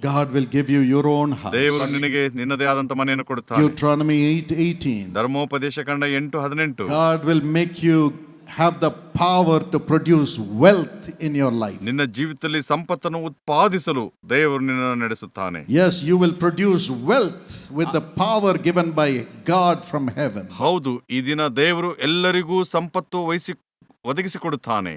God will give you your own house. ದೇವರು ನಿನಗೆ ನಿನ್ನದೇ ಆದಂತ ಮನೆಯನ್ನು ಕೊಡುತ್ತಾನೆ Deuteronomy 8:18. ಧರ್ಮೋಪದೇಶ ಕಂಡ ಎಂಟು ಹದಿನೆಂಟು God will make you have the power to produce wealth in your life. ನಿನ್ನ ಜೀವಿತದಲ್ಲಿ ಸಂಪತ್ತನ್ನು ಉತ್ಪಾದಿಸಲು ದೇವರು ನಿನ್ನನ್ನು ನಡೆಸುತ್ತಾನೆ Yes, you will produce wealth with the power given by God from heaven. ಹೌದು ಈ ದಿನ ದೇವರು ಎಲ್ಲರಿಗೂ ಸಂಪತ್ತು ವಹಿಸಿ ಒದಗಿಸಿಕೊಡುತ್ತಾನೆ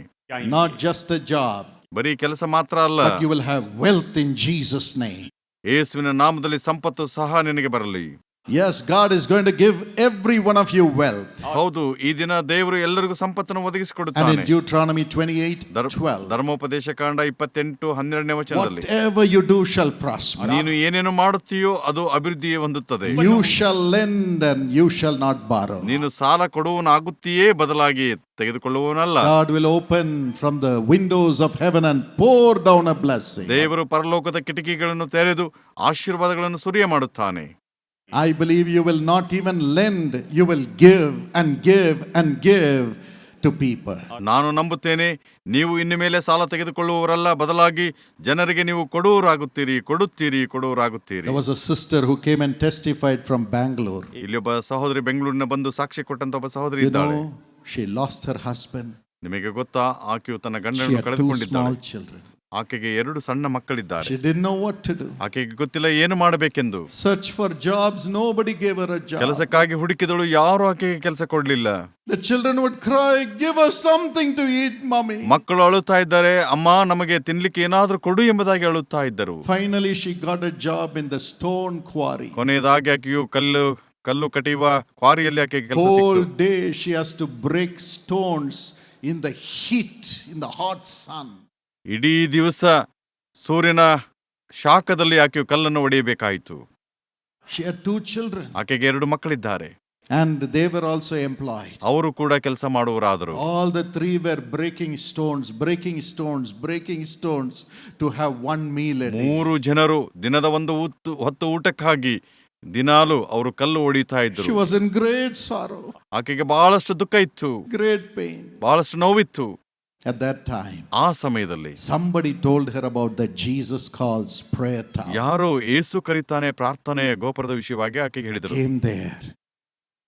Not just a job, ಬರೀ ಕೆಲಸ ಮಾತ್ರ ಅಲ್ಲ you will will wealth in Jesus name name. ಯೇಸುವಿನ ನಾಮದಲ್ಲಿ ಸಂಪತ್ತು ಸಹ ನಿನಗೆ ಬರಲಿ Yes, God is going to give every one of you wealth. ಹೌದು ಈ ದಿನ ದೇವರು ಎಲ್ಲರಿಗೂ ಸಂಪತ್ತನ್ನು And ಒದಗಿಸಿಕೊಡುತ್ತಾನೆ in Deuteronomy 28 ಧರ್- 12, ಧರ್ಮೋಪದೇಶ ಕಾಂಡ ಇಪ್ಪತ್ತೆಂಟು ಹನ್ನೆರಡನೇ ವಚನದಲ್ಲಿ whatever you do shall prosper. ನೀನು ಏನೇನು ಮಾಡುತ್ತೀಯೋ ಅದು ಅಭಿವೃದ್ಧಿ ಹೊಂದುತ್ತದೆ You shall lend and you shall not borrow. ನೀನು ಸಾಲ ಕೊಡುವನಾಗುತ್ತೀಯೇ ಬದಲಾಗಿ ತೆಗೆದುಕೊಳ್ಳುವವನಲ್ಲ God will open from the windows of heaven and pour down a blessing. ದೇವರು ಪರಲೋಕದ ಕಿಟಕಿಗಳನ್ನು ತೆರೆದು ಆಶೀರ್ವಾದಗಳನ್ನು ಸುರಿಯ ಮಾಡುತ್ತಾನೆ I believe you will not even lend, you will give and give and give to people. ನಾನು ನಂಬುತ್ತೇನೆ ನೀವು ಇನ್ನು ಮೇಲೆ ಸಾಲ ತೆಗೆದುಕೊಳ್ಳುವವರಲ್ಲ ಬದಲಾಗಿ ಜನರಿಗೆ ನೀವು ಕೊಡುವರಾಗುತ್ತೀರಿ ಕೊಡುತ್ತೀರಿ ಕೊಡುವರಾಗುತ್ತೀರಿ There was a sister who came and testified from Bangalore. ಇಲ್ಲಿ ಒಬ್ಬ ಸಹೋದರಿ ಬೆಂಗಳೂರಿನ ಬಂದು ಸಾಕ್ಷಿ ಕೊಟ್ಟಂತ ಒಬ್ಬ ಸಹೋದರಿ You ಇದ್ದಾಳೆ know, she lost her husband. ನಿಮಗೆ ಗೊತ್ತಾ ಆಕೆಯು ತನ್ನ She ಗಂಡನನ್ನು had two ಕಳೆದುಕೊಂಡಿದ್ದಾಳೆ small children. ಆಕೆಗೆ ಎರಡು ಸಣ್ಣ ಮಕ್ಕಳಿದ್ದಾರೆ. ಶಿ ನೋ ಆಕೆಗೆ ಗೊತ್ತಿಲ್ಲ ಏನು ಮಾಡಬೇಕೆಂದು. ಸರ್ಚ್ ಫಾರ್ ಜಾಬ್ಸ್ ಕೆಲಸಕ್ಕಾಗಿ ಹುಡುಕಿದಳು ಯಾರು ಆಕೆಗೆ ಕೆಲಸ ಕೊಡಲಿಲ್ಲ. ಕ್ರೈ ಗಿವ್ ಸಮ್ಥಿಂಗ್ ಟು ಮಕ್ಕಳು ಅಳುತ್ತಾ ಇದ್ದಾರೆ ಅಮ್ಮ ನಮಗೆ ತಿನ್ನಲಿಕ್ಕೆ ಏನಾದರೂ ಕೊಡು ಎಂಬುದಾಗಿ ಅಳುತ್ತಾ ಇದ್ದರು. Finally she got job in the stone quarry ಕೊನೆಯದಾಗಿ ಆಕೆಯು ಕಲ್ಲು ಕಲ್ಲು ಕಟಿಯುವ ಕ್ವಾರಿಯಲ್ಲಿ ಆಕೆ ಕೆಲಸ ಸಿಕ್ಕಿತು day she has to stones in the heat in the hot sun ಇಡೀ ದಿವಸ ಸೂರ್ಯನ ಶಾಖದಲ್ಲಿ ಆಕೆ ಕಲ್ಲನ್ನು ಒಡೆಯಬೇಕಾಯಿತು. ಆಕೆಗೆ ಎರಡು ಮಕ್ಕಳಿದ್ದಾರೆ. ಅಂಡ್ ದೇವರ್ ಆಲ್ಸೋ ಎಂಪ್ಲಾಯ್ ಅವರು ಕೂಡ ಕೆಲಸ ಮಾಡುವರಾದರು all the three were breaking stones breaking stones breaking stones to have one meal ಮೂರು ಜನರು ದಿನದ ಒಂದು ಹೊತ್ತು ಹೊತ್ತು ಊಟಕ್ಕಾಗಿ ದಿನಾಲು ಅವರು ಕಲ್ಲು ಹೊಡಿತಾ ಇದ್ರು she was in great sorrow ಆಕೆಗೆ ಬಹಳಷ್ಟು ದುಃಖ ಇತ್ತು. ಗ್ರೇಟ್ ಪೇನ್ ಬಹಳಷ್ಟು ನೋವಿತ್ತು. At that time, ಆ ಸಮಯದಲ್ಲಿ somebody told her about the Jesus calls prayer tower. ಯಾರೋ ಏಸು ಕರೀತಾನೆ ಪ್ರಾರ್ಥನೆ ಗೋಪುರದ ವಿಷಯವಾಗಿ ಆಕೆಗೆ ಹೇಳಿದರು Came there,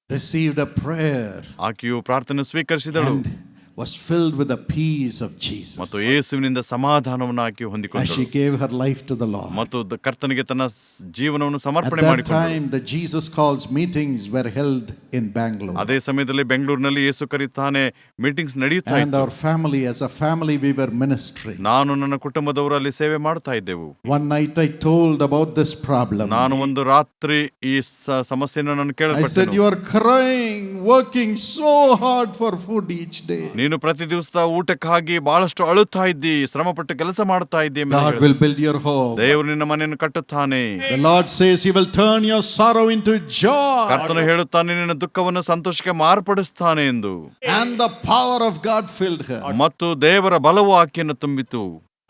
received a prayer, ಆಕೆಯು ಪ್ರಾರ್ಥನೆ ಸ್ವೀಕರಿಸಿದಳು and was filled with the peace of Jesus. ಮತ್ತು ಯೇಸುವಿನಿಂದ ಸಮಾಧಾನವನ್ನು ಆಕೆ As ಹೊಂದಿಕೊಂಡಳು she gave her life to the Lord. ಮತ್ತು ದ- ಕರ್ತನಿಗೆ ತನ್ನ ಸ್- ಜೀವನವನ್ನು At ಸಮರ್ಪಣೆ that ಮಾಡಿಕೊಂಡಳು time, the Jesus calls meetings were held in Bangalore. ಅದೇ ಸಮಯದಲ್ಲಿ ಬೆಂಗಳೂರಿನಲ್ಲಿ ಯೇಸು ಕರೀತಾನೆ ಮೀಟಿಂಗ್ಸ್ ನಡೆಯುತ್ತಾ And ಇತ್ತು our family, as a family, we were ministering. ನಾನು ನನ್ನ ಕುಟುಂಬದವರು ಅಲ್ಲಿ ಸೇವೆ ಮಾಡ್ತಾ ಇದ್ದೆವು One night I told about this problem. ನಾನು ಒಂದು ರಾತ್ರಿ ಈ ಸ- ಸಮಸ್ಯೆಯನ್ನು ನಾನು I said, ಕೇಳಲ್ಪಟ್ಟೆನು You are crying, working so hard for food each day. ನೀನು ಪ್ರತಿ ದಿವಸ ಊಟಕ್ಕಾಗಿ ಬಹಳಷ್ಟು ಅಳುತ್ತಾ ಇದ್ದಿ ಶ್ರಮಪಟ್ಟು ಕೆಲಸ ಮಾಡ್ತಾ ಇದ್ದಿ God will build your home. ದೇವರು ನಿನ್ನ ಮನೆಯನ್ನು ಕಟ್ಟುತ್ತಾನೆ The Lord says He will turn your sorrow into joy. ಕರ್ತನು ಹೇಳುತ್ತಾನೆ ನಿನ್ನ ದುಃಖವನ್ನು ಸಂತೋಷಕ್ಕೆ ಮಾರ್ಪಡಿಸ್ತಾನೆ ಎಂದು And the power of God filled her. ಮತ್ತು ದೇವರ ಬಲವು ಆಕೆಯನ್ನು ತುಂಬಿತು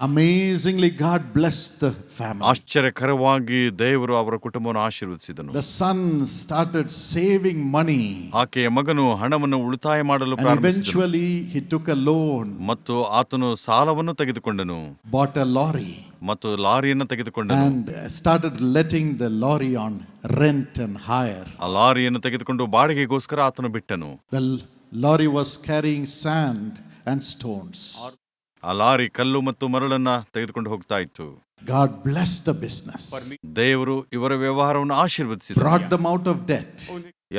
Amazingly, God blessed the family. ಆಶ್ಚರ್ಯಕರವಾಗಿ ದೇವರು ಅವರ ಕುಟುಂಬವನ್ನು ಆಶೀರ್ವದಿಸಿದನು The son started saving money. ಆಕೆಯ ಮಗನು ಹಣವನ್ನು ಉಳಿತಾಯ ಮಾಡಲು And ಪ್ರಾರಂಭಿಸಿದನು eventually, he took a loan, ಮತ್ತು ಆತನು ಸಾಲವನ್ನು ತೆಗೆದುಕೊಂಡನು bought a lorry, ಮತ್ತು ಲಾರಿಯನ್ನು ತೆಗೆದುಕೊಂಡನು and started letting the lorry on rent and hire. ಆ ಲಾರಿಯನ್ನು ತೆಗೆದುಕೊಂಡು ಬಾಡಿಗೆಗೋಸ್ಕರ ಆತನು ಬಿಟ್ಟನು The lorry lorry was carrying sand and stones. ಆ ಲಾರಿ ಕಲ್ಲು ಮತ್ತು ಮರಳನ್ನ ತೆಗೆದುಕೊಂಡು ಹೋಗ್ತಾ ಇತ್ತು God blessed the business, ದೇವರು ಇವರ ವ್ಯವಹಾರವನ್ನು ಆಶೀರ್ವದಿಸಿದರು brought them out of debt,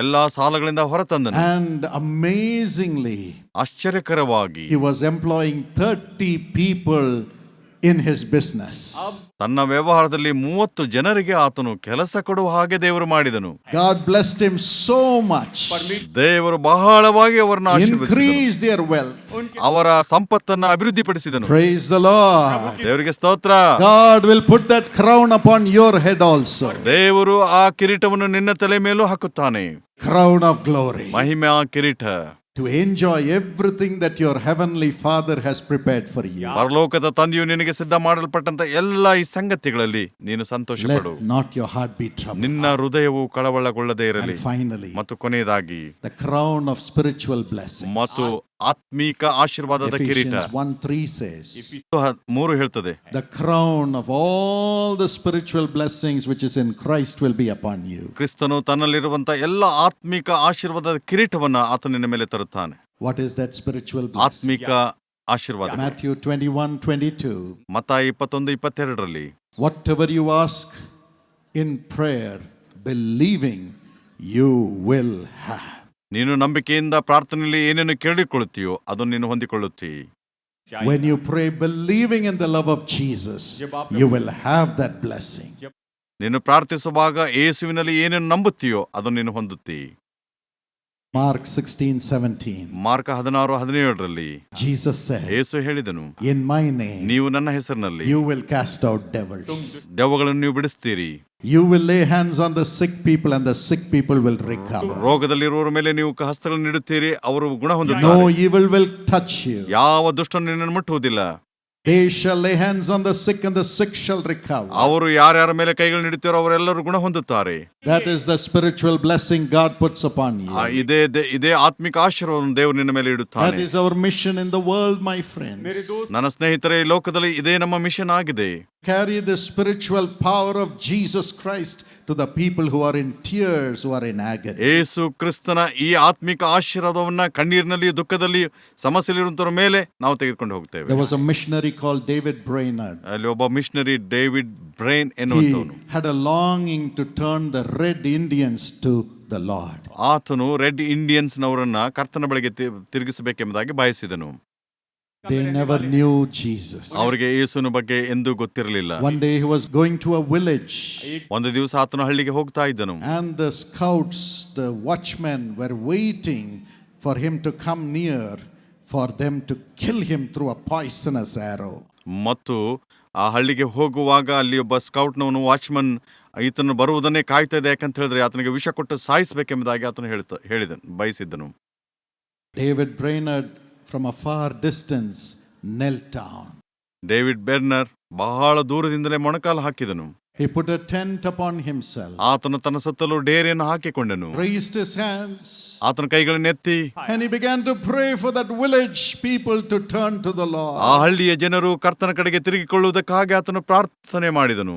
ಎಲ್ಲಾ ಸಾಲಗಳಿಂದ ಹೊರತಂದನು and amazingly, ಆಶ್ಚರ್ಯಕರವಾಗಿ he was employing 30 people in his business. ತನ್ನ ವ್ಯವಹಾರದಲ್ಲಿ ಮೂವತ್ತು ಜನರಿಗೆ ಆತನು ಕೆಲಸ ಕೊಡುವ ಹಾಗೆ ದೇವರು ಮಾಡಿದನು. God blessed him so much ದೇವರು ಬಹಳವಾಗಿ ಅವರನ್ನು increased their wealth. ಅವರ ಸಂಪತ್ತನ್ನ ಅಭಿವೃದ್ಧಿಪಡಿಸಿದನು. Praise the Lord. ದೇವರಿಗೆ ಸ್ತೋತ್ರ. God will put that crown upon your head also ದೇವರು ಆ ಕಿರೀಟವನ್ನು ನಿನ್ನ ತಲೆ ಮೇಲೂ ಹಾಕುತ್ತಾನೆ. Crown of glory. ಮಹಿಮೆ ಆ ಕಿರೀಟ. To enjoy everything that your heavenly Father has prepared for you. ಪರಲೋಕದ ತಂದೆಯು ನಿನಗೆ ಸಿದ್ಧ ಮಾಡಲ್ಪಟ್ಟಂತ ಎಲ್ಲ ಈ ಸಂಗತಿಗಳಲ್ಲಿ ನೀನು ಸಂತೋಷ ಪಡು Let not your heart be troubled. ನಿನ್ನ ಹೃದಯವು ಕಳವಳಗೊಳ್ಳದೇ ಇರಲಿ And finally, ಮತ್ತು ಕೊನೆಯದಾಗಿ the crown of spiritual blessings ಮತ್ತು ಆತ್ಮೀಕ ಆಶೀರ್ವಾದದ ಕಿರೀಟ Ephesians 1 3 says, ಹ- ಮೂರು ಹೇಳ್ತದೆ The crown of all the spiritual blessings which is in Christ will be upon you. ಕ್ರಿಸ್ತನು ತನ್ನಲ್ಲಿರುವಂತ ಎಲ್ಲ ಆತ್ಮಿಕ ಆಶೀರ್ವಾದದ ಕಿರೀಟವನ್ನ ಆತ ನಿನ್ನ ಮೇಲೆ ತರುತ್ತಾನೆ What is that spiritual blessing? ಆತ್ಮಿಕ ಆಶೀರ್ವಾದ Matthew 21 22. ಮತ ಇಪ್ಪತ್ತೊಂದು ಇಪ್ಪತ್ತೆರಡರಲ್ಲಿ Whatever you ask in prayer, believing, you will have. ನೀನು ನಂಬಿಕೆಯಿಂದ ಪ್ರಾರ್ಥನೆಯಲ್ಲಿ ಏನೇನು ಕೇಳಿಕೊಳ್ಳುತ್ತೀಯೋ ಅದನ್ನು ನೀನು ಹೊಂದಿಕೊಳ್ಳುತ್ತೀ When you pray believing in the love of Jesus, you will have that blessing. ನೀನು ಪ್ರಾರ್ಥಿಸುವಾಗ ಯೇಸುವಿನಲ್ಲಿ ಏನೇನು ನಂಬುತ್ತೀಯೋ ಅದನ್ನು ನೀನು ಹೊಂದುತ್ತೀ Mark 16 17. ಮಾರ್ಕ ಹದಿನಾರು ಹದಿನೇಳರಲ್ಲಿ Jesus said, ಯೇಸು ಹೇಳಿದನು In my name, ನೀವು ನನ್ನ ಹೆಸರಿನಲ್ಲಿ you will cast out devils. ದೆವ್ವಗಳನ್ನು ನೀವು ಬಿಡಿಸ್ತೀರಿ You will lay hands on the sick people, and the sick people will recover. ರೋಗದಲ್ಲಿರುವವರ ಮೇಲೆ ನೀವು ಹಸ್ತಗಳನ್ನು ನೀಡುತ್ತೀರಿ ಅವರು ಗುಣ ಹೊಂದುತ್ತಾರೆ No evil will touch you. ಯಾವ ದುಷ್ಟನು ನಿನ್ನನ್ನು ಮುಟ್ಟುವುದಿಲ್ಲ They shall lay hands on the sick, and the sick shall recover. ಅವರು ಯಾರ್ಯಾರ ಮೇಲೆ ಕೈಗಳನ್ನು ಇಡುತ್ತಾರೋ ಅವರೆಲ್ಲರೂ ಗುಣ ಹೊಂದುತ್ತಾರೆ That is the spiritual blessing God puts upon you. ಆ, ಇದೇ ದೇ- ಇದೇ ಆತ್ಮಿಕ ಆಶೀರ್ವಾದವನ್ನು ದೇವರು ನಿನ್ನ ಮೇಲೆ That ಇಡುತ್ತಾನೆ is our mission in the world, my friends. ನನ್ನ ಸ್ನೇಹಿತರೆ ಈ ಲೋಕದಲ್ಲಿ ಇದೇ ನಮ್ಮ ಮಿಷನ್ ಆಗಿದೆ Carry the spiritual power of Jesus Christ to the people who are in tears who are in auger Yesu ಕ್ರಿಸ್ತನ ಈ ಆತ್ಮಿಕ ಆಶೀರ್ವಾದವನ್ನ ಕಣ್ಣೀರಿನಲ್ಲಿ ದುಃಖದಲ್ಲಿ ಸಮಸ್ಯೆಲಿರುವಂತರ ಮೇಲೆ ನಾವು ತೆಗೆದುಕೊಂಡು ಹೋಗ್ತೇವೆ. There was a missionary call David Brainerd ಅಲ್ಲಿ ಒಬ್ಬ missionary David Brain ಎನ್ನುವಂತವನು had a longing to turn the red Indians to the Lord ಆತನು ರೆಡ್ ಇಂಡಿಯನ್ಸ್ ನವರನ್ನ ಕರ್ತನ ಬಳಿಗೆ ತಿರುಗಿಸಬೇಕೆಂಬುದಾಗಿ ಬಯಸಿದನು. They never knew Jesus. ಅವರಿಗೆ ಯೇಸುವಿನ ಬಗ್ಗೆ ಎಂದೂ ಗೊತ್ತಿರಲಿಲ್ಲ One day he was going to a village, ಒಂದು ದಿವಸ ಆತನು ಹಳ್ಳಿಗೆ ಹೋಗ್ತಾ ಇದ್ದನು and the scouts, the watchmen, were waiting for him to come near for them to kill him through a poisonous arrow. ಮತ್ತು ಆ ಹಳ್ಳಿಗೆ ಹೋಗುವಾಗ ಅಲ್ಲಿ ಒಬ್ಬ ಸ್ಕೌಟ್ನವನು ವಾಚ್ಮನ್ ಈತನು ಬರುವುದನ್ನೇ ಕಾಯ್ತಾ ಇದೆ ಯಾಕಂತ ಹೇಳಿದ್ರೆ ಆತನಿಗೆ ವಿಷ ಕೊಟ್ಟು ಸಾಯಿಸಬೇಕೆಂಬುದಾಗಿ ಆತನು ಹೇಳ್ತ ಹೇಳಿದನು ಬಯಸಿದ್ದನು David Brainerd, from a far distance, knelt down. David Brainerd ಬಹಳ ದೂರದಿಂದಲೇ ಮೊಣಕಾಲು ಹಾಕಿದನು He put a tent upon himself, ಆತನು ತನ್ನ ಸುತ್ತಲೂ ಡೇರೆಯನ್ನು ಹಾಕಿಕೊಂಡನು raised his hands, ಆತನ ಕೈಗಳನ್ನು ಎತ್ತಿ and he began to pray for that village people to turn to the ಆ Lord. ಹಳ್ಳಿಯ ಜನರು ಕರ್ತನ ಕಡೆಗೆ ತಿರುಗಿಕೊಳ್ಳುವುದಕ್ಕಾಗಿ ಆತನು ಪ್ರಾರ್ಥನೆ ಮಾಡಿದನು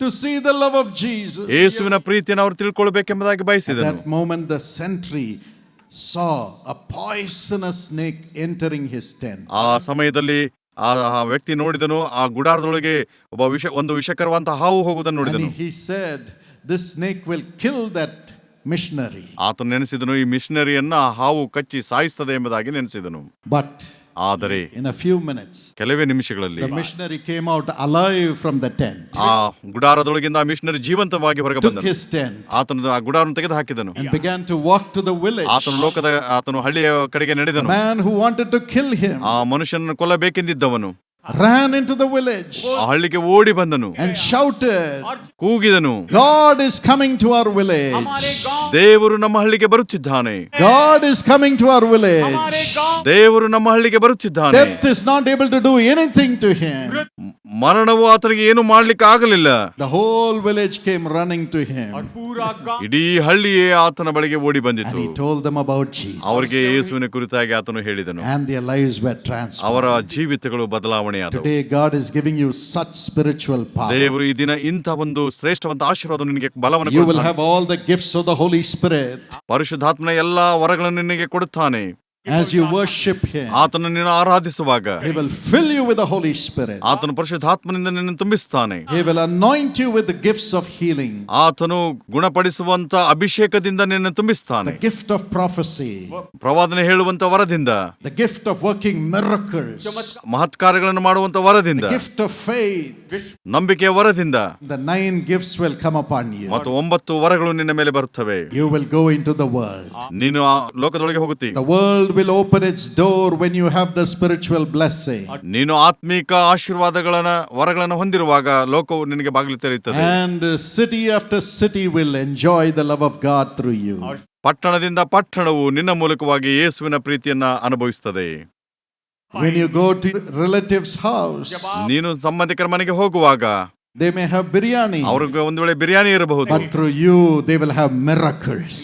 To see the love of Jesus. ಯೇಸುವಿನ ಪ್ರೀತಿಯನ್ನು ಅವರು ತಿಳ್ಕೊಳ್ಬೇಕೆಂಬುದಾಗಿ ಬಯಸಿದನು that moment, the sentry saw a poisonous snake entering his tent. ಆ ಸಮಯದಲ್ಲಿ ಆ ಆ ವ್ಯಕ್ತಿ ನೋಡಿದನು ಆ ಗುಡಾರದೊಳಗೆ ಒಬ್ಬ ವಿಷ ಒಂದು ವಿಷಕರವಂತ ಹಾವು ಹೋಗುವುದನ್ನು ನೋಡಿದನು he, said said, This snake will kill that missionary. ಆತನು ನೆನೆಸಿದನು ಈ ಮಿಷನರಿಯನ್ನ ಆ ಹಾವು ಕಚ್ಚಿ ಸಾಯಿಸ್ತದೆ ಎಂಬುದಾಗಿ ನೆನೆಸಿದನು But ಆದರೆ ಇನ್ ಅ ಫ್ಯೂ ಮಿನಿಟ್ಸ್ ಕೆಲವೇ ನಿಮಿಷಗಳಲ್ಲಿ missionary came out alive from the tent ಆ ಗುಡಾರದೊಳಗಿಂದ ಆ ಮಿಷನರಿ ಜೀವಂತವಾಗಿ ಹೊರಗೆ ಬಂದನು. ಹಿಸ್ ಟೆಂಟ್ ಆ ಗುಡಾರವನ್ನು ತೆಗೆದು ಹಾಕಿದನು and began to walk to the village ಆತನು ಲೋಕದ ಆತನು ಹಳ್ಳಿಯ ಕಡೆಗೆ ನಡೆದನು. Man who wanted to kill him ಆ ಮನುಷ್ಯನನ್ನು ಕೊಲ್ಲಬೇಕೆಂದಿದ್ದವನು. ran into the village ಆ ಹಳ್ಳಿಗೆ ಓಡಿ ಬಂದನು and shouted, ಕೂಗಿದನು God is coming to our village. ದೇವರು ನಮ್ಮ ಹಳ್ಳಿಗೆ ಬರುತ್ತಿದ್ದಾನೆ God is coming to our village. ದೇವರು ನಮ್ಮ ಹಳ್ಳಿಗೆ ಬರುತ್ತಿದ್ದಾನೆ Death is not able to do anything to him. ಮರಣವು ಆತನಿಗೆ ಏನು ಮಾಡ್ಲಿಕ್ಕೆ ಆಗಲಿಲ್ಲ the whole village came running to him ಇಡೀ ಹಳ್ಳಿಯೇ ಆತನ ಬಳಿಗೆ ಓಡಿ ಬಂದಿತ್ತು ಟೋಲ್ ದಮ್ ಅಬೌಟ್ ಜೀಸಸ್ ಅವರಿಗೆ ಯೇಸುವಿನ ಕುರಿತಾಗಿ ಆತನು ಹೇಳಿದನು. And their lives were trans ಅವರ ಜೀವಿತಗಳು ಬದಲಾವಣೆ God is giving you such spiritual power ದೇವರು ಈ ದಿನ ಇಂಥ ಒಂದು ಶ್ರೇಷ್ಠವಾದ ಆಶೀರ್ವಾದ ನಿನಗೆ ಬಲವನ್ನು ಕೊಡುತ್ತಾನೆ you will have all the gifts of the Holy Spirit ಪರಿಶುದ್ಧಾತ್ಮನ ಎಲ್ಲಾ ವರಗಳನ್ನು ನಿನಗೆ ಕೊಡುತ್ತಾನೆ. As you worship Him. ಆತನ ನೀನು ಆರಾಧಿಸುವಾಗ He will fill you with the Holy Spirit. ಆತನು ಪರಿಶುದ್ಧಾತ್ಮನಿಂದ ನಿನ್ನನ್ನು ತುಂಬಿಸ್ತಾನೆ He will anoint you with the gifts of healing, ಆತನು ಗುಣಪಡಿಸುವಂತ ಅಭಿಷೇಕದಿಂದ ನಿನ್ನನ್ನು ತುಂಬಿಸ್ತಾನೆ the gift of prophecy, ಪ್ರವಾದನೆ ಹೇಳುವಂತ ವರದಿಂದ the gift of working miracles, ಮಹತ್ಕಾರ್ಯಗಳನ್ನು ಮಾಡುವಂತ ವರದಿಂದ the gift of faith. ನಂಬಿಕೆಯ ವರದಿಂದ The nine gifts will come upon you. ಮತ್ತು ಒಂಬತ್ತು ವರಗಳು ನಿನ್ನ ಮೇಲೆ ಬರುತ್ತವೆ You will go into the world. ನೀನು ಆ ಲೋಕದೊಳಗೆ ಹೋಗುತ್ತಿ The world will open its door when you have the spiritual blessing. ನೀನು ಆತ್ಮೀಕ ಆಶೀರ್ವಾದಗಳನ್ನ ವರಗಳನ್ನು ಹೊಂದಿರುವಾಗ ಲೋಕವು ನಿನಗೆ ಬಾಗಿಲು ತೆರೆಯುತ್ತದೆ And uh, city after city will enjoy the love of God through you. ಪಟ್ಟಣದಿಂದ ಪಟ್ಟಣವು ನಿನ್ನ ಮೂಲಕವಾಗಿ ಯೇಸುವಿನ ಪ್ರೀತಿಯನ್ನ ಅನುಭವಿಸುತ್ತದೆ When you go to relatives' house, ನೀನು ಸಂಬಂಧಿಕರ ಮನೆಗೆ ಹೋಗುವಾಗ they may have biryani, ಅವ್ರಿಗೆ ಒಂದು ವೇಳೆ ಬಿರಿಯಾನಿ ಇರಬಹುದು but through you they will have miracles.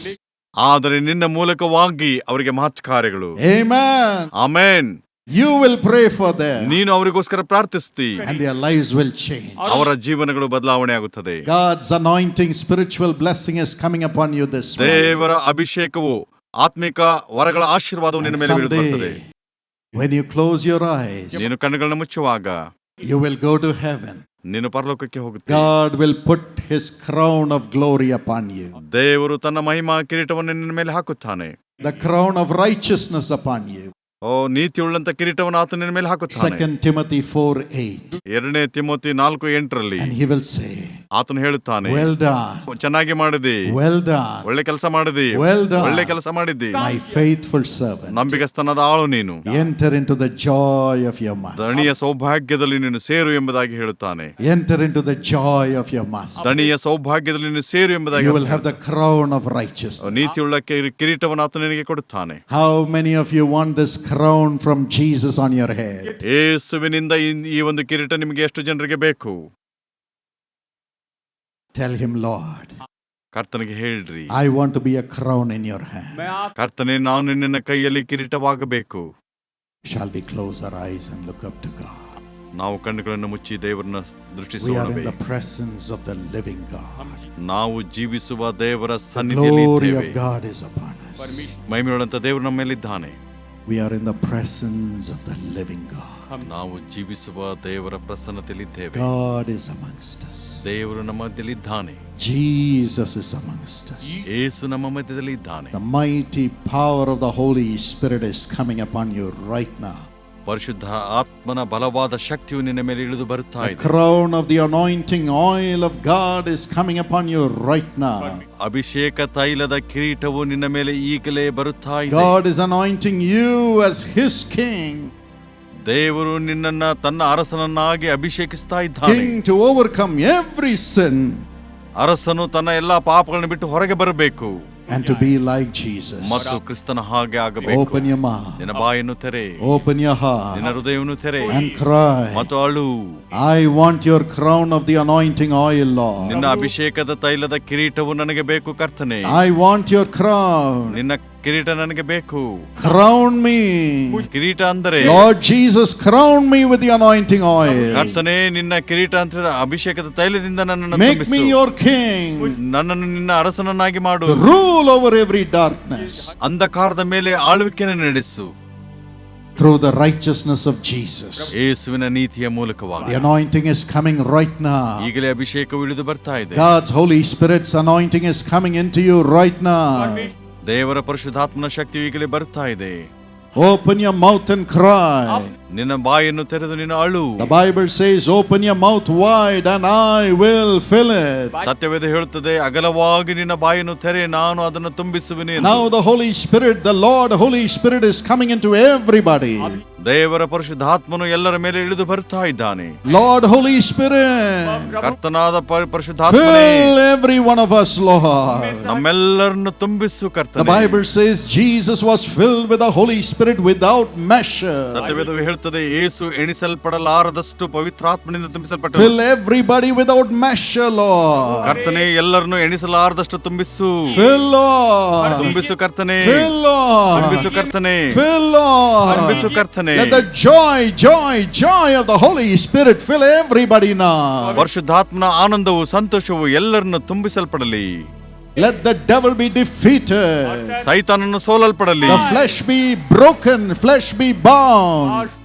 ಆದರೆ ನಿನ್ನ ಮೂಲಕವಾಗಿ ಅವರಿಗೆ ಮಹತ್ ಕಾರ್ಯಗಳು Amen. Amen You will pray for them ನೀನು ಅವರಿಗೋಸ್ಕರ ಪ್ರಾರ್ಥಿಸ್ತಿ and their lives will change. ಅವರ ಜೀವನಗಳು ಬದಲಾವಣೆ ಆಗುತ್ತದೆ God's anointing, spiritual blessing is coming upon you this morning. ದೇವರ ಅಭಿಷೇಕವು ಆತ್ಮಿಕ ವರಗಳ ಆಶೀರ್ವಾದವು ನಿನ್ನ And ಮೇಲೆ ಬೀಳುತ್ತಾ ಬರ್ತದೆ someday, when you close your eyes, ನೀನು ಕಣ್ಣುಗಳನ್ನ ಮುಚ್ಚುವಾಗ you will go to heaven. ನೀನು ಪರಲೋಕಕ್ಕೆ ಹೋಗುತ್ತೆ God will put his crown of glory upon you, ದೇವರು ತನ್ನ ಮಹಿಮಾ ಕಿರೀಟವನ್ನು ನಿನ್ನ ಮೇಲೆ ಹಾಕುತ್ತಾನೆ the crown of righteousness upon you. ಓ ನೀತಿಯುಳ್ಳಂತ ಕಿರೀಟವನ್ನು ಆತ ನಿನ್ನ ಮೇಲೆ ಹಾಕುತ್ತಾನೆ. ಸೆಕೆಂಡ್ ತಿಮೋತಿ 4 8 ಎರಡನೇ ತಿಮೋತಿ 4 8 ರಲ್ಲಿ ಹಿ ಆತನು ಹೇಳುತ್ತಾನೆ ವೆಲ್ ಡನ್ ಚೆನ್ನಾಗಿ ಮಾಡಿದಿ. ವೆಲ್ ಡನ್ ಒಳ್ಳೆ ಕೆಲಸ ಮಾಡಿದಿ. ವೆಲ್ ಡನ್ ಒಳ್ಳೆ ಕೆಲಸ ಮಾಡಿದಿ. ಮೈ ಫೇತ್ಫುಲ್ ಸರ್ವೆಂಟ್ ನಂಬಿಗಸ್ತನದ ಆಳು ನೀನು. Enter into the joy of your master ದಣಿಯ ಸೌಭಾಗ್ಯದಲ್ಲಿ ನೀನು ಸೇರು ಎಂಬುದಾಗಿ ಹೇಳುತ್ತಾನೆ. Enter into the joy of your master ದಣಿಯ ಸೌಭಾಗ್ಯದಲ್ಲಿ ನೀನು ಸೇರು ಎಂಬುದಾಗಿ you will have the crown of righteous ನೀತಿಯುಳ್ಳ ಕಿರೀಟವನ್ನು ಆತ ನಿನಗೆ ಕೊಡುತ್ತಾನೆ. How many of you want this crown from Jesus on your head? ಯೇಸುವಿನಿಂದ ಈ- ಈ ಒಂದು ಕಿರೀಟ ನಿಮಗೆ ಎಷ್ಟು ಜನರಿಗೆ ಬೇಕು Tell him, Lord, ಕರ್ತನಿಗೆ ಹೇಳ್ರಿ I want to be a crown in your hand. मैं आप ಕರ್ತನೆ ನಾನು ನಿನ್ನ ಕೈಯಲ್ಲಿ ಕಿರೀಟವಾಗಬೇಕು Shall we close our eyes and look up to God? ನಾವು ಕಣ್ಣುಗಳನ್ನು ಮುಚ್ಚಿ ದೇವರನ್ನ We are ದೃಷ್ಟಿಸೋಣ in the presence of the living God. ನಾವು ಜೀವಿಸುವ ದೇವರ The ಸನ್ನಿಧಿಯಲ್ಲಿ glory ಇದ್ದೇವೆ of God is upon us. ಮಹಿಮೆಯುಳ್ಳಂತ ದೇವರು ನಮ್ಮ ಮೇಲಿದ್ದಾನೆ We are in the presence of the living God. ನಾವು ಜೀವಿಸುವ ದೇವರ ಪ್ರಸನ್ನತೆಯಲ್ಲಿದ್ದೇವೆ God is amongst us. ದೇವರು ನಮ್ಮ ಮಧ್ಯದಲ್ಲಿದ್ದಾನೆ Jesus is amongst us. ಏಸು ನಮ್ಮ ಮಧ್ಯದಲ್ಲಿ ಇದ್ದಾನೆ The mighty power of the Holy Spirit is coming upon you right now. ಪರಿಶುದ್ಧ ಆತ್ಮನ ಬಲವಾದ ಶಕ್ತಿಯು ನಿನ್ನ ಮೇಲೆ ಇಳಿದು ಬರುತ್ತಾ The ಇದೆ. crown of the anointing oil of God is coming upon you right now. ಅಭಿಷೇಕ ತೈಲದ ಕಿರೀಟವು ನಿನ್ನ ಮೇಲೆ ಈಗಲೇ ಬರುತ್ತಾ ಇದೆ. God is anointing you as His King, ದೇವರು ನಿನ್ನನ್ನ ತನ್ನ ಅರಸನನ್ನಾಗಿ ಅಭಿಷೇಕಿಸ್ತಾ ಇದ್ದಾನೆ. King to overcome every sin. ಅರಸನು ತನ್ನ ಎಲ್ಲಾ ಪಾಪಗಳನ್ನು ಬಿಟ್ಟು ಹೊರಗೆ ಬರಬೇಕು. and to be like Jesus. ಮತ್ತು ಕ್ರಿಸ್ತನ ಹಾಗೆ ಆಗಬೇಕು Open your mouth, ನಿನ್ನ ಬಾಯನ್ನು ತೆರೆ open your heart, ನಿನ್ನ ಹೃದಯವನ್ನು ತೆರೆ and cry. ಮತ್ತು ಅಳು I want your crown of the anointing oil, Lord. ನಿನ್ನ ಅಭಿಷೇಕದ ತೈಲದ ಕಿರೀಟವು ನನಗೆ ಬೇಕು ಕರ್ತನೆ I want your crown. ನಿನ್ನ ಕಿರೀಟ ನನಗೆ ಬೇಕು Crown me. ಕಿರೀಟ ಅಂದರೆ Lord Jesus, crown me with the anointing oil. ಕರ್ತನೆ ನಿನ್ನ ಕಿರೀಟ ಅಂತ ಹೇಳಿದ್ರೆ ಅಭಿಷೇಕದ ತೈಲದಿಂದ ನನ್ನನ್ನು Make ತುಂಬಿಸು. me your king. ನನ್ನನ್ನು ನಿನ್ನ ಅರಸನನ್ನಾಗಿ ಮಾಡು to Rule over every darkness ಅಂಧಕಾರದ ಮೇಲೆ ಆಳ್ವಿಕೆಯನ್ನು ನಡೆಸು through the righteousness of Jesus. ಯೇಸುವಿನ ನೀತಿಯ The ಮೂಲಕವಾಗಿ anointing is coming right now. ಈಗಲೇ ಅಭಿಷೇಕವು ಇಳಿದು ಬರ್ತಾ ಇದೆ God's Holy Spirit's anointing is coming into you right now. ದೇವರ ಪರಿಶುದ್ಧಾತ್ಮನ ಶಕ್ತಿಯು ಈಗಲೇ ಬರ್ತಾ ಇದೆ Open your mouth and cry. ನಿನ್ನ ಬಾಯನ್ನು ತೆರೆದು ನಿನ್ನ ಅಳು The Bible says, Open your mouth wide and I will fill it. ಸತ್ಯವೇದ ಹೇಳುತ್ತದೆ ಅಗಲವಾಗಿ ನಿನ್ನ ಬಾಯನ್ನು ತೆರೆ ನಾನು ಅದನ್ನು ತುಂಬಿಸುವೆನು ಎಂದು. Now the Holy Spirit, the Lord Holy Spirit is coming into everybody. ದೇವರ ಪರಿಶುದ್ಧಾತ್ಮನು ಎಲ್ಲರ ಮೇಲೆ ಇಳಿದು ಬರ್ತಾ ಇದ್ದಾನೆ Lord Holy Spirit, ಕರ್ತನಾದ ಪ- ಪರಿಶುದ್ಧಾತ್ಮನೇ fill every one of us, Lord. ನಮ್ಮೆಲ್ಲರನ್ನು ತುಂಬಿಸು The ಕರ್ತನೆ Bible says Jesus was filled with the Holy Spirit without measure. ಸತ್ಯವೇದವು ಮಾಡಲ್ಪಡುತ್ತದೆ ಏಸು ಎಣಿಸಲ್ಪಡಲಾರದಷ್ಟು ಪವಿತ್ರಾತ್ಮನಿಂದ ತುಂಬಿಸಲ್ಪಟ್ಟ fill everybody without measure Lord ಕರ್ತನೆ ಎಲ್ಲರನ್ನು ಎಣಿಸಲಾರದಷ್ಟು ತುಂಬಿಸು. ತುಂಬಿಸು ಕರ್ತನೆ. ತುಂಬಿಸು ಕರ್ತನೆ. ತುಂಬಿಸು ಕರ್ತನೆ. Joy joy joy of the Holy Spirit fill everybody ನಾ ಪರಿಶುದ್ಧಾತ್ಮನ ಆನಂದವು ಸಂತೋಷವು ಎಲ್ಲರನ್ನು ತುಂಬಿಸಲ್ಪಡಲಿ. Let the devil be defeated. satan ಸೋಲಲ್ಪಡಲಿ. Solal padali the flesh be broken flesh be bound.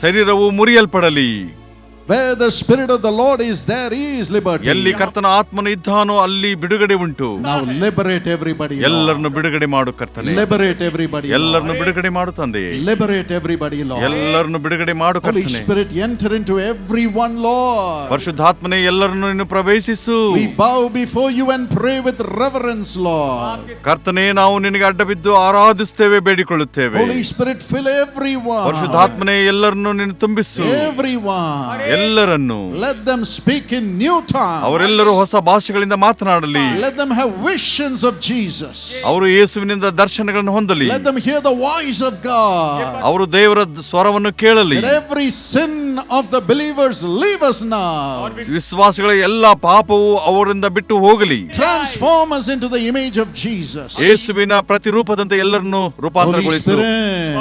ಶರೀರವು ಮುರಿಯಲ್ಪಡಲಿ. Where the Spirit of the Lord is, there is liberty. ಎಲ್ಲಿ ಕರ್ತನ ಆತ್ಮನ ಇದ್ದಾನೋ ಅಲ್ಲಿ ಬಿಡುಗಡೆ ಉಂಟು Now liberate everybody. Lord. ಎಲ್ಲರನ್ನು ಬಿಡುಗಡೆ ಮಾಡು ಕರ್ತನೆ Liberate everybody. Lord. ಎಲ್ಲರನ್ನು ಬಿಡುಗಡೆ ಮಾಡು ತಂದೆ Liberate everybody, Lord. ಎಲ್ಲರನ್ನು ಬಿಡುಗಡೆ ಮಾಡು Holy ಕರ್ತನೆ Spirit, enter into everyone, Lord. ಪರಿಶುದ್ಧಾತ್ಮನೇ ಎಲ್ಲರನ್ನು ನೀನು ಪ್ರವೇಶಿಸು We bow before you and pray with reverence, Lord. ಕರ್ತನೆ ನಾವು ನಿನಗೆ ಅಡ್ಡ ಬಿದ್ದು ಆರಾಧಿಸುತ್ತೇವೆ ಬೇಡಿಕೊಳ್ಳುತ್ತೇವೆ Holy Spirit, fill everyone. ಪರಿಶುದ್ಧಾತ್ಮನೇ ಎಲ್ಲರನ್ನು ನೀನು ತುಂಬಿಸು Everyone. ಎಲ್ಲರನ್ನು Let them speak in new tongues. ಅವರೆಲ್ಲರೂ ಹೊಸ ಭಾಷೆಗಳಿಂದ ಮಾತನಾಡಲಿ Let them have visions of Jesus. ಅವರು ಯೇಸುವಿನಿಂದ ದರ್ಶನಗಳನ್ನು ಹೊಂದಲಿ Let them hear the voice of God. ಅವರು ದೇವರ ಸ್ವರವನ್ನು ಕೇಳಲಿ every every sin of the believers leave us now. ವಿಶ್ವಾಸಿಗಳ ಎಲ್ಲ ಪಾಪವು ಅವರಿಂದ ಬಿಟ್ಟು ಹೋಗಲಿ Transform us into the image of Jesus. ಯೇಸುವಿನ ಪ್ರತಿರೂಪದಂತೆ ಎಲ್ಲರನ್ನು ರೂಪಾಂತರಗೊಳಿಸು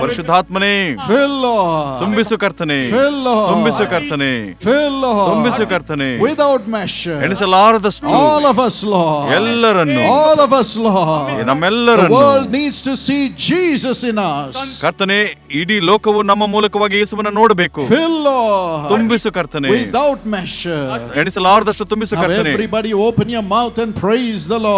ಪರಿಶುದ್ಧಾತ್ಮನೇ. ತುಂಬಿಸು ಕರ್ತನೆ. ತುಂಬಿಸು ಕರ್ತನೆ. ತುಂಬಿಸು ಕರ್ತನೆ. ವಿದೌಟ್ ಮ್ಯಾಶ್ ಎಣಿಸಲಾರದ ಆಲ್ ಆಫ್ ಅಸ್ ಲಾ ಎಲ್ಲರನ್ನು. ಆಲ್ ಆಫ್ ನಮ್ಮೆಲ್ಲರನ್ನು. World needs to see Jesus in ಕರ್ತನೆ ಇಡೀ ಲೋಕವು ನಮ್ಮ ಮೂಲಕವಾಗಿ ಯೇಸುವನ್ನು ನೋಡಬೇಕು. ತುಂಬಿಸು ಕರ್ತನೆ. ವಿದೌಟ್ ಮ್ಯಾಶ್ ಎಣಿಸಲಾರದಷ್ಟು ತುಂಬಿಸು ಕರ್ತನೆ. Everybody open your mouth and praise the Lord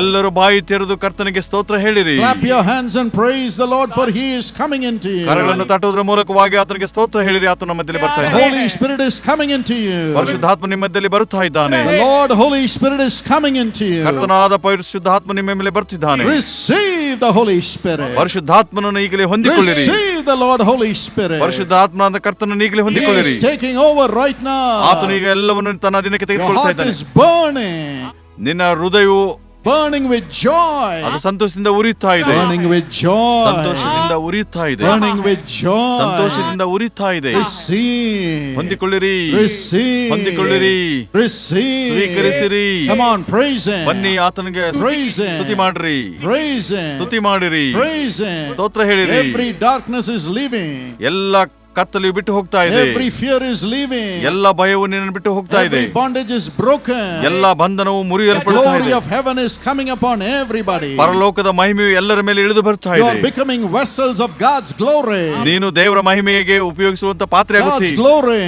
ಎಲ್ಲರೂ ಬಾಯಿ ತೆರೆದು ಕರ್ತನಿಗೆ ಸ್ತೋತ್ರ ಹೇಳಿರಿ. Clap your hands and praise the Lord for he's coming into you. ಕರಗಳನ್ನು ತಟ್ಟುವುದರ ಮೂಲಕವಾಗಿ ಆತನಿಗೆ ಸ್ತೋತ್ರ ಹೇಳಿರಿ ಆತನು ನಮ್ಮ ಮಧ್ಯದಲ್ಲಿ ಬರ್ತಾ The ಇದ್ದಾನೆ Holy Spirit is coming into you. ಪರಿಶುದ್ಧಾತ್ಮ ನಿಮ್ಮ ಮಧ್ಯದಲ್ಲಿ ಬರುತ್ತಾ ಇದ್ದಾನೆ The Lord, Holy Spirit is coming into you. ಕರ್ತನಾದ ಪರಿಶುದ್ಧಾತ್ಮ ನಿಮ್ಮ ಮೇಲೆ ಬರ್ತಿದ್ದಾನೆ Receive the Holy Spirit. ಪರಿಶುದ್ಧಾತ್ಮನನ್ನು ಈಗಲೇ ಹೊಂದಿಕೊಳ್ಳಿರಿ Receive the Lord, Holy Spirit. ಪರಿಶುದ್ಧಾತ್ಮನಾದ ಕರ್ತನನ್ನು ಈಗಲೇ He ಹೊಂದಿಕೊಳ್ಳಿರಿ is taking over right now. ಆತನು ಈಗ ಎಲ್ಲವನ್ನು ತನ್ನ ದಿನಕ್ಕೆ Your ತೆಗೆದುಕೊಳ್ತಾ heart ಇದ್ದಾನೆ is burning, ನಿನ್ನ ಹೃದಯವು burning with joy. ಅದು ಸಂತೋಷದಿಂದ ಉರಿಯುತ್ತಾ ಇದೆ Burning with joy. ಸಂತೋಷದಿಂದ ಉರಿಯುತ್ತಾ ಇದೆ Burning with joy. ಸಂತೋಷದಿಂದ ಉರಿಯುತ್ತಾ ಇದೆ Receive. ಹೊಂದಿಕೊಳ್ಳಿರಿ Receive. ಹೊಂದಿಕೊಳ್ಳಿರಿ Receive. ಸ್ವೀಕರಿಸಿರಿ Come on, praise Him. ಬನ್ನಿ ಆತನಿಗೆ Praise Him. ಸ್ತುತಿ ಮಾಡಿರಿ Praise Him. ಸ್ತುತಿ ಮಾಡಿರಿ Praise Him. ಸ್ತೋತ್ರ ಹೇಳಿರಿ Every darkness is leaving. ಎಲ್ಲ ಕತ್ತಲು ಬಿಟ್ಟು ಹೋಗ್ತಾ ಇದೆ. ಎವ್ರಿ ಫಿಯರ್ ಇಸ್ ಲೀವಿಂಗ್ ಎಲ್ಲ ಭಯವು ನಿನ್ನ ಬಿಟ್ಟು ಹೋಗ್ತಾ ಇದೆ. ಬಾಂಡೇಜ್ ಇಸ್ ಬ್ರೋಕನ್ ಎಲ್ಲ ಬಂಧನವು ಮುರಿಯಲ್ಪಡುತ್ತಾ ಇದೆ. Glory of heaven is coming upon everybody ಪರಲೋಕದ ಮಹಿಮೆಯು ಎಲ್ಲರ ಮೇಲೆ ಇಳಿದು ಬರ್ತಾ ಇದೆ. You are becoming vessels of God's glory ನೀನು ದೇವರ ಮಹಿಮೆಗೆ ಉಪಯೋಗಿಸುವಂತ ಪಾತ್ರೆಯಾಗುತ್ತಿ ಗಾಡ್ಸ್ ಗ್ಲೋರಿ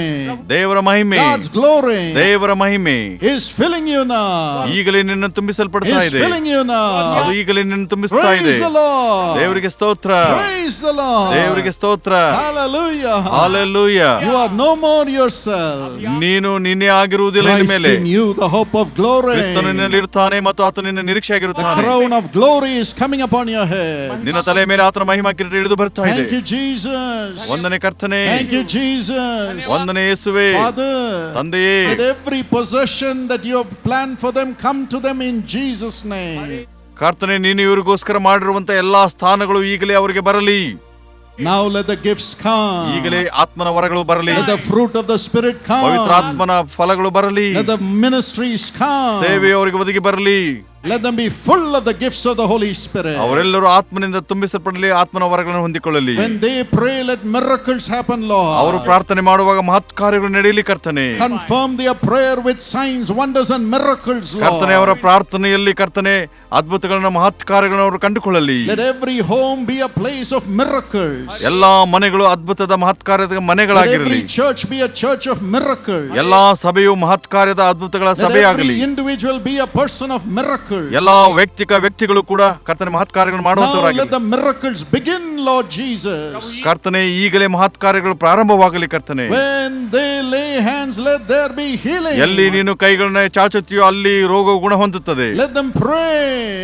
ದೇವರ ಮಹಿಮೆ. ಗಾಡ್ಸ್ ಗ್ಲೋರಿ ದೇವರ ಮಹಿಮೆ. ಇಸ್ ಫಿಲ್ಲಿಂಗ್ ಯು ನೌ ಈಗಲೇ ನಿನ್ನ ತುಂಬಿಸಲ್ಪಡುತ್ತಾ ಇದೆ. ಇಸ್ ಫಿಲ್ಲಿಂಗ್ ಯು ನೌ ಅದು ಈಗಲೇ ನಿನ್ನ ತುಂಬಿಸ್ತಾ ಇದೆ. ದೇವರಿಗೆ ಸ್ತೋತ್ರ. ಪ್ರೈಸ್ ದಿ ಲಾರ್ಡ್ ದೇವರಿಗೆ ಸ್ತೋತ್ರ. Hallelujah You are no more yourself. ನೀನು ನಿನ್ನೆ ಆಗಿರುವುದಿಲ್ಲ Christ ಮೇಲೆ in you, the hope of glory. ಕ್ರಿಸ್ತನು ನಿನ್ನಲ್ಲಿ ಇರ್ತಾನೆ ಮತ್ತು ಆತನ ನಿನ್ನ ನಿರೀಕ್ಷೆ The ಆಗಿರುತ್ತಾನೆ crown of glory is coming upon your head. ನಿನ್ನ ತಲೆ ಮೇಲೆ ಆತನ ಮಹಿಮಾ ಕಿರೀಟ ಇಳಿದು ಬರ್ತಾ ಇದೆ Thank you, Jesus. ವಂದನೆ ಕರ್ತನೆ Thank you, Jesus. ವಂದನೆ ಯೇಸುವೆ Father, ತಂದೆಯೇ let every possession that you have planned for them come to them in Jesus' name. ಕರ್ತನೆ ನೀನು ಇವರಿಗೋಸ್ಕರ ಮಾಡಿರುವಂತ ಎಲ್ಲಾ ಸ್ಥಾನಗಳು ಈಗಲೇ ಅವರಿಗೆ ಬರಲಿ ನಾವು ಲೆ ದ ಗಿಫ್ಟ್ಸ್ ಕಾ ಈಗಲೇ ಆತ್ಮನ ವರಗಳು ಬರಲಿ. The fruit of the spirit ಕಾ ಪವಿತ್ರ ಆತ್ಮನ ಫಲಗಳು ಬರಲಿ. ದ ಮಿನಿಸ್ಟ್ರೀಸ್ ಕಾ ಸೇವೆಯವರಿಗೆ ಒದಗಿ ಬರಲಿ. Let them be full the gifts of Holy Spirit ಅವರೆಲ್ಲರೂ ಆತ್ಮನಿಂದ ತುಂಬಿಸಲ್ಪಡಲಿ ಆತ್ಮನ ವರಗಳನ್ನು ಹೊಂದಿಕೊಳ್ಳಲಿ. When they pray let miracles happen Lord ಅವರು ಪ್ರಾರ್ಥನೆ ಮಾಡುವಾಗ ಮಹತ್ಕಾರ್ಯಗಳು ನಡೆಯಲಿ ಕರ್ತನೆ. Confirm the prayer with signs wonders and miracles ಕರ್ತನೆ ಅವರ ಪ್ರಾರ್ಥನೆಯಲ್ಲಿ ಕರ್ತನೆ ಅದ್ಭುತಗಳನ್ನ ಮಹತ್ಕಾರಗಳನ್ನು ಅವರು ಕಂಡುಕೊಳ್ಳಲಿ. Every home be a place of miracles ಎಲ್ಲಾ ಮನೆಗಳು ಅದ್ಭುತದ ಮಹತ್ಕಾರ್ಯದ ಮನೆಗಳಾಗಿರಲಿ. Church be a church of miracles ಎಲ್ಲಾ ಸಭೆಯು ಮಹತ್ಕಾರ್ಯದ ಅದ್ಭುತಗಳ ಸಭೆಯಾಗಲಿ. Individual be a person of miracles ಎಲ್ಲಾ ವ್ಯಕ್ತಿಕ ವ್ಯಕ್ತಿಗಳು ಕೂಡ ಕರ್ತನ ಮಹತ್ಕಾರ್ಯಗಳನ್ನು ಮಾಡುವಂತವರಾಗಲಿ the miracles begin Lord Jesus ಕರ್ತನೆ ಈಗಲೇ ಮಹತ್ಕಾರ್ಯಗಳು ಪ್ರಾರಂಭವಾಗಲಿ ಕರ್ತನೆ. When they lay hands let there be healing ಎಲ್ಲಿ ನೀನು ಕೈಗಳನ್ನು ಚಾಚುತ್ತೀಯೋ ಅಲ್ಲಿ ರೋಗ ಗುಣ ಹೊಂದುತ್ತದೆ let them pray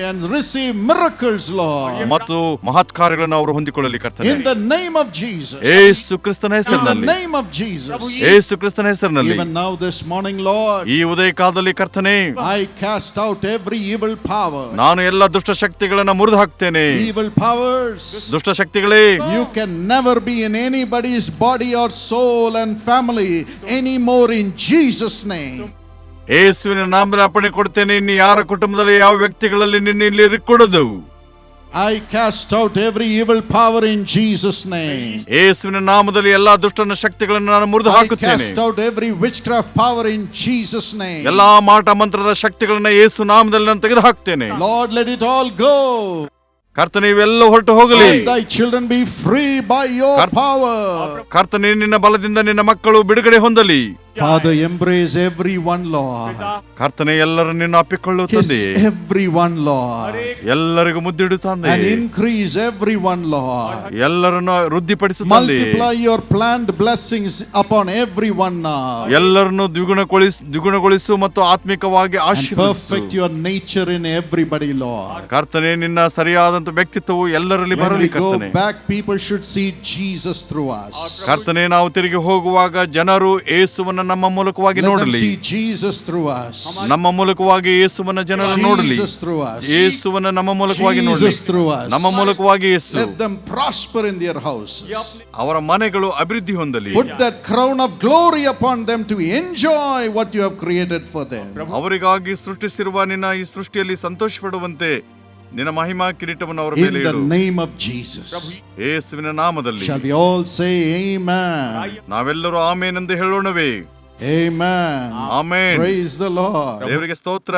and receive miracles, Lord. ಮತ್ತು ಮಹತ್ ಕಾರ್ಯಗಳನ್ನು ಅವರು ಹೊಂದಿಕೊಳ್ಳಲಿ ಕರ್ತನೆ In the name of Jesus. ಏಸು ಕ್ರಿಸ್ತನ In the ಹೆಸರಿನಲ್ಲಿ name of Jesus. ಏಸು ಕ್ರಿಸ್ತನ ಹೆಸರಿನಲ್ಲಿ Even now, this morning, Lord, ಈ ಉದಯ ಕಾಲದಲ್ಲಿ ಕರ್ತನೆ I cast out every evil power. ನಾನು ಎಲ್ಲ ದುಷ್ಟ ಶಕ್ತಿಗಳನ್ನ ಮುರಿದು ಹಾಕ್ತೇನೆ Evil powers. ದುಷ್ಟ ಶಕ್ತಿಗಳೇ You can never be in anybody's body or soul and family anymore in Jesus' name. ಏಸುವಿನ ನಾಮದಲ್ಲಿ ಅಪ್ಪಣೆ ಕೊಡ್ತೇನೆ ಇನ್ನು ಯಾರ ಕುಟುಂಬದಲ್ಲಿ ಯಾವ ವ್ಯಕ್ತಿಗಳಲ್ಲಿ ನಿನ್ನ ಇಲ್ಲಿ ಇರಿಕೊಡದು I cast out every evil power in Jesus name ಯೇಸುವಿನ ನಾಮದಲ್ಲಿ ಎಲ್ಲಾ ದುಷ್ಟನ ಶಕ್ತಿಗಳನ್ನು ನಾನು ಮುರಿದು I ಹಾಕುತ್ತೇನೆ. Out every witchcraft power in Jesus name ಎಲ್ಲಾ ಮಾಟ ಮಂತ್ರದ ಶಕ್ತಿಗಳನ್ನು ಯೇಸು ನಾಮದಲ್ಲಿ ನಾನು ತೆಗೆದು ಹಾಕ್ತೇನೆ Lord let it all go. ಕರ್ತನೆ ಇವೆಲ್ಲ ಹೊರಟು ಹೋಗಲಿ. ದೈ thy children be free by your power. ಕರ್ತನೆ ನಿನ್ನ ಬಲದಿಂದ ನಿನ್ನ ಮಕ್ಕಳು ಬಿಡುಗಡೆ ಹೊಂದಲಿ. Father embrace every one Lord ಕರ್ತನೆ ಎಲ್ಲರ ನಿನ್ನ ಅಪ್ಪಿಕೊಳ್ಳುತ್ತದೆ ಎವ್ರಿ ಒನ್ ಲಾ ಎಲ್ಲರಿಗೂ ಮುದ್ದಿಡುತ್ತಾನೆ ಇನ್ಕ್ರೀಸ್ ಎವ್ರಿ ಒನ್ ಲಾ ಎಲ್ಲರನ್ನು ವೃದ್ಧಿಪಡಿಸುತ್ತಾನೆ multiply your planned blessings upon every one ಎಲ್ಲರನ್ನು ದ್ವಿಗುಣಗೊಳಿಸು ದ್ವಿಗುಣಗೊಳಿಸು ಮತ್ತು ಆತ್ಮಿಕವಾಗಿ ಆಶೀರ್ವದಿಸು. Perfect your nature in everybody Lord ಕರ್ತನೆ ನಿನ್ನ ಸರಿಯಾದಂತ ವ್ಯಕ್ತಿತ್ವವು ಎಲ್ಲರಲ್ಲಿ ಬರಲಿ ಕರ್ತನೆ. Back people should see Jesus through us ಕರ್ತನೆ ನಾವು ತಿರುಗಿ ಹೋಗುವಾಗ ಜನರು ಯೇಸುವನ್ನು ನಮ್ಮ ಮೂಲಕವಾಗಿ ನೋಡಲಿ. ನಮ್ಮ ಮೂಲಕವಾಗಿ ಯೇಸುವನ ಜನರನ್ನು ನೋಡಲಿ. ಯೇಸುವನ ನಮ್ಮ ಮೂಲಕವಾಗಿ ನೋಡಲಿ. ನಮ್ಮ ಮೂಲಕವಾಗಿ ಅವರ ಮನೆಗಳು ಅಭಿವೃದ್ಧಿ ಹೊಂದಲಿ. Crown of glory upon them to enjoy what you have created for ಅವರಿಗಾಗಿ ಸೃಷ್ಟಿಸಿರುವ ನಿನ್ನ ಈ ಸೃಷ್ಟಿಯಲ್ಲಿ ಸಂತೋಷ ಪಡುವಂತೆ ನಿನ್ನ ಮಹಿಮಾ ಕಿರೀಟವನ್ನು ಅವರ ಮೇಲೆ ಇಡು. ನೇಮ್ ಆಫ್ ಯೇಸುವಿನ ನಾಮದಲ್ಲಿ. ನಾವೆಲ್ಲರೂ ಆಮೆನ್ ಎಂದು ಹೇಳೋಣವೇ. Amen. Amen Praise the Lord. ದೇವರಿಗೆ ಸ್ತೋತ್ರ